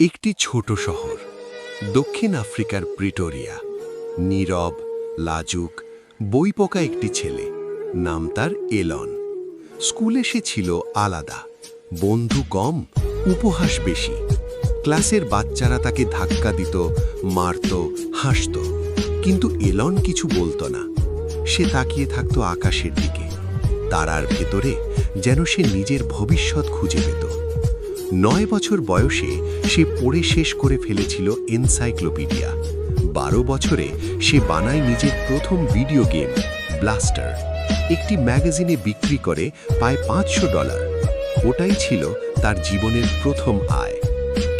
একটি ছোট শহর, দক্ষিণ আফ্রিকার প্রিটোরিয়া। নীরব, লাজুক, বইপোকা একটি ছেলে, নাম তার এলন। স্কুলে সে ছিল আলাদা, বন্ধু কম, উপহাস বেশি। ক্লাসের বাচ্চারা তাকে ধাক্কা দিত, মারত, হাসত। কিন্তু এলন কিছু বলতো না। সে তাকিয়ে থাকত আকাশের দিকে। তারার ভেতরে যেন সে নিজের ভবিষ্যৎ খুঁজে পেত। নয় বছর বয়সে সে পড়ে শেষ করে ফেলেছিল এনসাইক্লোপিডিয়া। বারো বছরে সে বানায় নিজের প্রথম ভিডিও গেম, ব্লাস্টার। একটি ম্যাগাজিনে বিক্রি করে পায় পাঁচশো ডলার। ওটাই ছিল তার জীবনের প্রথম আয়।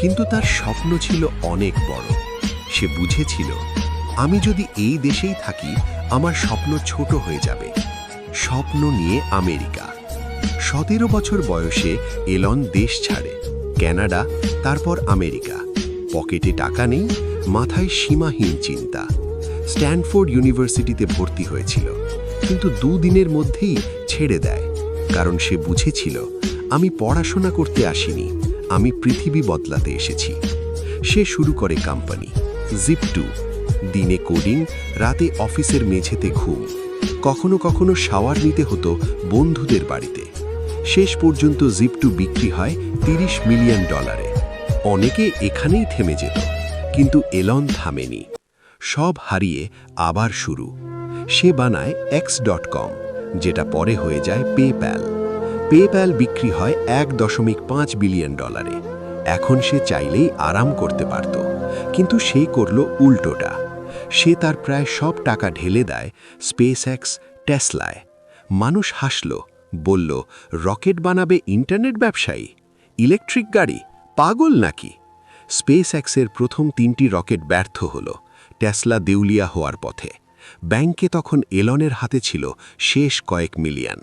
কিন্তু তার স্বপ্ন ছিল অনেক বড়। সে বুঝেছিল, আমি যদি এই দেশেই থাকি, আমার স্বপ্ন ছোট হয়ে যাবে। স্বপ্ন নিয়ে আমেরিকা। সতেরো বছর বয়সে এলন দেশ ছাড়ে কানাডা তারপর আমেরিকা। পকেটে টাকা নেই, মাথায় সীমাহীন চিন্তা। স্ট্যানফোর্ড ইউনিভার্সিটিতে ভর্তি হয়েছিল, কিন্তু দুদিনের মধ্যেই ছেড়ে দেয়, কারণ সে বুঝেছিল, আমি পড়াশোনা করতে আসিনি, আমি পৃথিবী বদলাতে এসেছি। সে শুরু করে কোম্পানি জিপ টু দিনে কোডিং রাতে অফিসের মেঝেতে ঘুম। কখনো কখনো শাওয়ার নিতে হতো বন্ধুদের বাড়িতে। শেষ পর্যন্ত জিপটু বিক্রি হয় তিরিশ মিলিয়ন ডলারে। অনেকে এখানেই থেমে যেত, কিন্তু এলন থামেনি। সব হারিয়ে আবার শুরু। সে বানায় এক্স ডট কম, যেটা পরে হয়ে যায় পেপ্যাল। পেপ্যাল বিক্রি হয় এক দশমিক পাঁচ বিলিয়ন ডলারে। এখন সে চাইলেই আরাম করতে পারত, কিন্তু সে করল উল্টোটা। সে তার প্রায় সব টাকা ঢেলে দেয় স্পেস এক্স টেসলায়। মানুষ হাসল, বলল, রকেট বানাবে ইন্টারনেট ব্যবসায়ী? ইলেকট্রিক গাড়ি? পাগল নাকি? স্পেস এক্সের প্রথম তিনটি রকেট ব্যর্থ হল, টেসলা দেউলিয়া হওয়ার পথে। ব্যাংকে তখন এলনের হাতে ছিল শেষ কয়েক মিলিয়ন।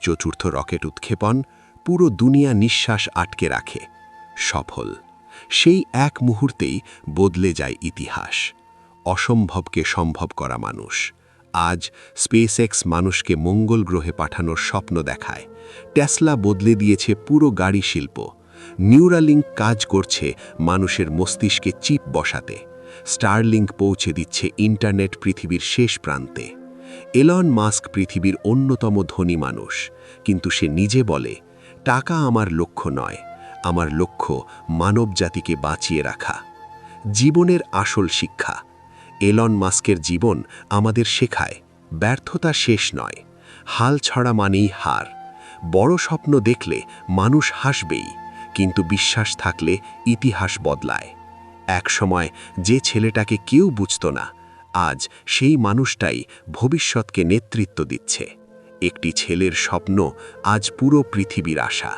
চতুর্থ রকেট উৎক্ষেপণ পুরো দুনিয়া নিঃশ্বাস আটকে রাখে। সফল। সেই এক মুহূর্তেই বদলে যায় ইতিহাস। অসম্ভবকে সম্ভব করা মানুষ। আজ স্পেসএক্স মানুষকে মঙ্গল গ্রহে পাঠানোর স্বপ্ন দেখায়। টেসলা বদলে দিয়েছে পুরো গাড়ি শিল্প। নিউরালিঙ্ক কাজ করছে মানুষের মস্তিষ্কে চিপ বসাতে। স্টারলিংক পৌঁছে দিচ্ছে ইন্টারনেট পৃথিবীর শেষ প্রান্তে। এলন মাস্ক পৃথিবীর অন্যতম ধনী মানুষ। কিন্তু সে নিজে বলে, টাকা আমার লক্ষ্য নয়। আমার লক্ষ্য মানবজাতিকে বাঁচিয়ে রাখা। জীবনের আসল শিক্ষা। এলন মাস্কের জীবন আমাদের শেখায়, ব্যর্থতা শেষ নয়, হাল ছড়া মানেই হার। বড় স্বপ্ন দেখলে মানুষ হাসবেই, কিন্তু বিশ্বাস থাকলে ইতিহাস বদলায়। এক সময় যে ছেলেটাকে কেউ বুঝত না, আজ সেই মানুষটাই ভবিষ্যৎকে নেতৃত্ব দিচ্ছে। একটি ছেলের স্বপ্ন আজ পুরো পৃথিবীর আশা।